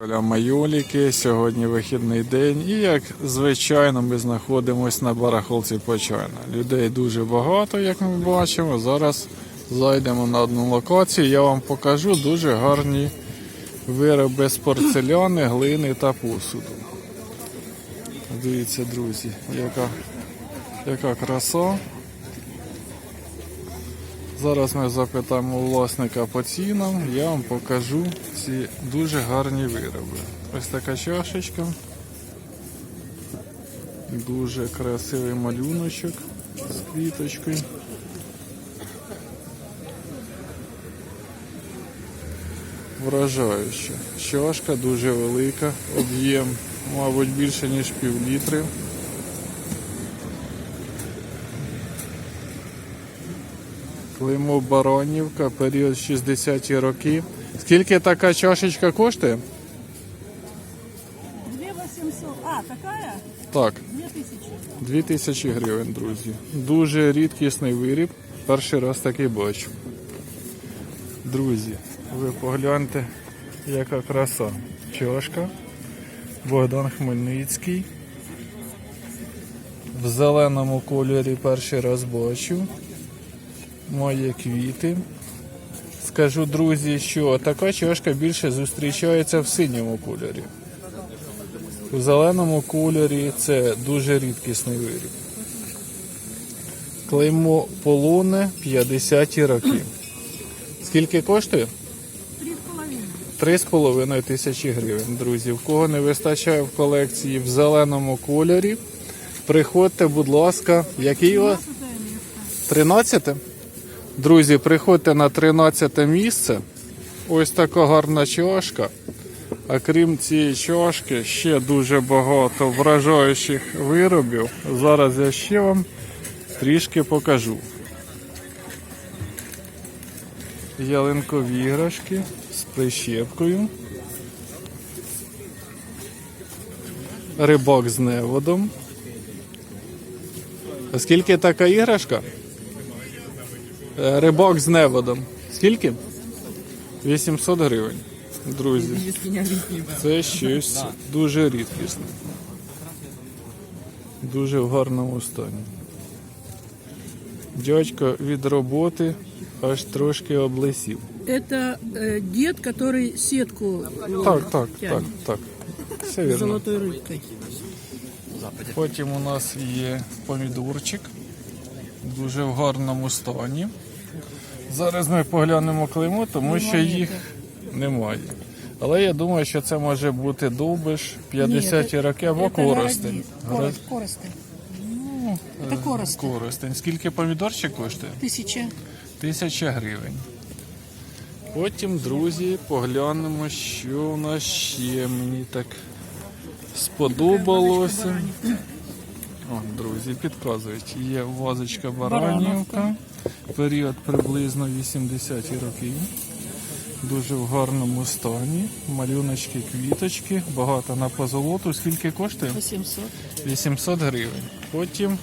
Майоліки, сьогодні вихідний день, і як звичайно, ми знаходимося на барахолці Почайна. Людей дуже багато, як ми бачимо. Зараз зайдемо на одну локацію. Я вам покажу дуже гарні вироби з порцеляни, глини та посуду. Дивіться, друзі, яка, яка краса. Зараз ми запитаємо власника по цінам, я вам покажу ці дуже гарні вироби. Ось така чашечка. Дуже красивий малюночок з квіточкою. Вражаюча. Чашка дуже велика, об'єм, мабуть, більше ніж пів літри. Климо Баронівка, період 60-ті роки. Скільки така чашечка коштує? 2800. А, такая? Так, 2000. 2000 гривень, друзі. Дуже рідкісний виріб. Перший раз такий бачу. Друзі, ви погляньте, яка краса. Чашка. Богдан Хмельницький. В зеленому кольорі перший раз бачу. Має квіти. Скажу, друзі, що така чашка більше зустрічається в синьому кольорі. У зеленому кольорі це дуже рідкісний виріб. Клеймо полоне 50 роки. Скільки коштує? 3,5. 3,5 тисячі гривень, друзі. В кого не вистачає в колекції в зеленому кольорі, приходьте, будь ласка, який у вас? 13? Друзі, приходьте на 13 місце. Ось така гарна чашка. А крім цієї чашки, ще дуже багато вражаючих виробів. Зараз я ще вам трішки покажу. Ялинкові іграшки з прищепкою. Рибак з неводом. А скільки така іграшка? Е, Рибак з неводом. Скільки? 800 гривень. Друзі. Це щось дуже рідкісне. Дуже в гарному стані. Дядько від роботи аж трошки облисів. Это э, дед, который сетку э, Так, так, так, тянет так. Все с вірно. золотой рыбкой. Потім у нас є помідорчик. Дуже в гарному стані. Зараз ми поглянемо клеймо, тому що їх немає. Але я думаю, що це може бути довбиш 50-ті роки або коростень. Гра- Коростень. Это коростень. Коростень. Скільки помідорчик коштує? Тысяча. Тисяча гривень. Потім, друзі, поглянемо, що у нас ще мені так сподобалося. О, друзі, підказують. Є вазочка Баранівка. Період приблизно 80-ті роки. Дуже в гарному стані. Малюночки, квіточки, багато на позолоту. Скільки коштує? 800. 800 гривень. Потім,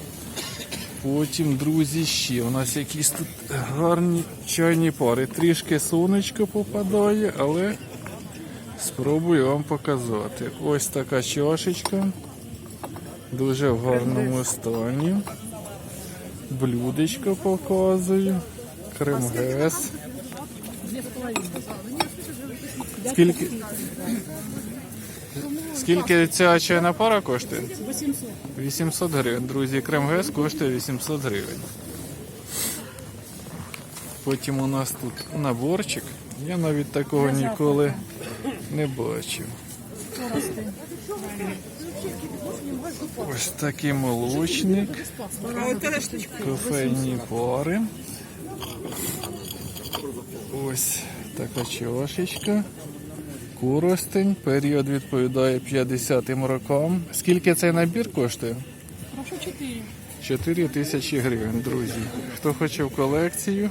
потім, друзі, ще у нас якісь тут гарні чайні пари. Трішки сонечко попадає, але спробую вам показати. Ось така чашечка. Дуже в гарному стані. Блюдечко показую. Кремгес. Скільки, скільки ця чайна пара коштує? 800. 800 гривень. Друзі, Кремгес коштує 800 гривень. Потім у нас тут наборчик. Я навіть такого ніколи не бачив. Ось такий молочник, кофейні пари. Ось така чашечка. Куростень. Період відповідає 50-м рокам. Скільки цей набір коштує? Прошу 4. 4 тисячі гривень, друзі. Хто хоче в колекцію,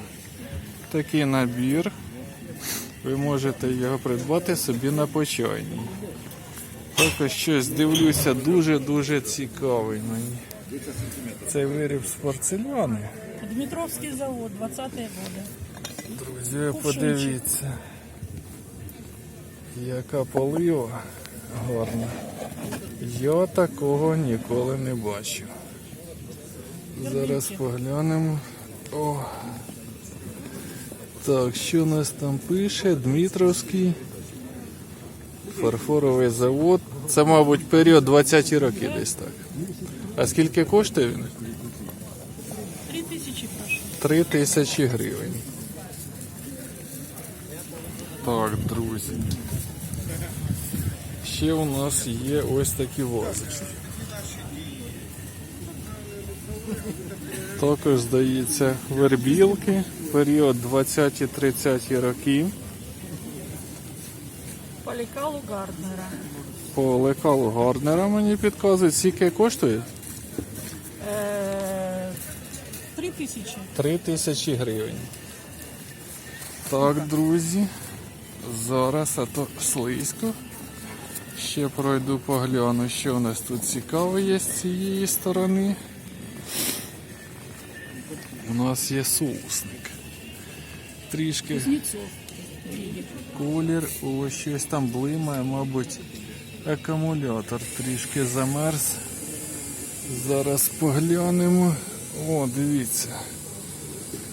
такий набір, ви можете його придбати собі на почайні. Також щось дивлюся, дуже-дуже цікавий мені. Цей виріб з порцеляни. Дмитровский завод, 20-е годы. Друзі, ви подивіться. Яка полива гарна. Я такого ніколи не бачив. Зараз поглянемо. О. Так, що нас там пише? Дмитровський. Фарфоровий завод. Це, мабуть, період 20-ті роки десь так. А скільки коштує він? Три прошу. 3 тисячі гривень. Так, друзі. Ще у нас є ось такі вазочки. Також здається вербілки, період 20-30 роки. По лекалу Гарднера. По лекалу Гарднера мені підказують, скільки коштує? Э, Три тысячи. 3 тисячі гривень. Так, друзі. Зараз, а то слизько. Ще пройду погляну, що у нас тут цікаве є з цієї сторони. У нас є соусник. Трішки Кузнецов. Колір, ось щось там блимає, мабуть, акумулятор трішки замерз. Зараз поглянемо. О, дивіться.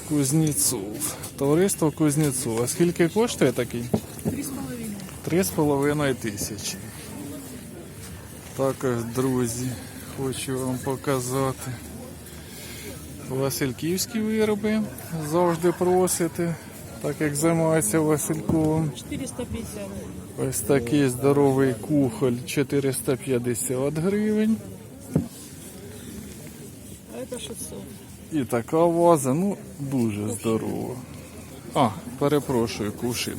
Кузнєцов. Товариство Кузнєцов. А скільки коштує такий? Три с половиной. Три з половиною тисячі. Також, друзі, хочу вам показати. Васильківські вироби завжди просите, так як займається Васильковим. 450. Ось такий здоровий кухоль 450 гривень. А это 600. І така ваза, ну, дуже здорова. А, перепрошую, кувшин.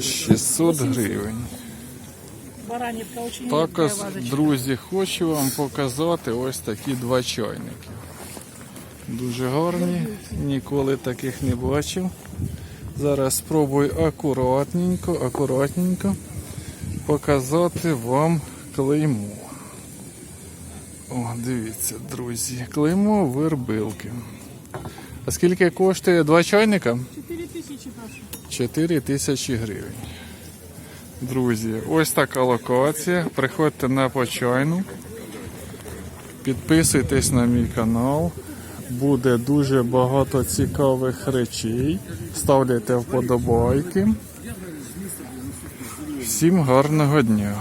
600 гривень. Також, друзі, хочу вам показати ось такі два чайники. Дуже гарні, ніколи таких не бачив. Зараз спробую акуратненько, акуратненько показати вам клеймо. О, дивіться, друзі, клеймо вербилки. А скільки коштує два чайника? 4 тысячи прошу. 4 тисячі гривень. Друзі, ось така локація. Приходьте на почайну. Підписуйтесь на мій канал. Буде дуже багато цікавих речей. Ставляйте вподобайки. Всім гарного дня!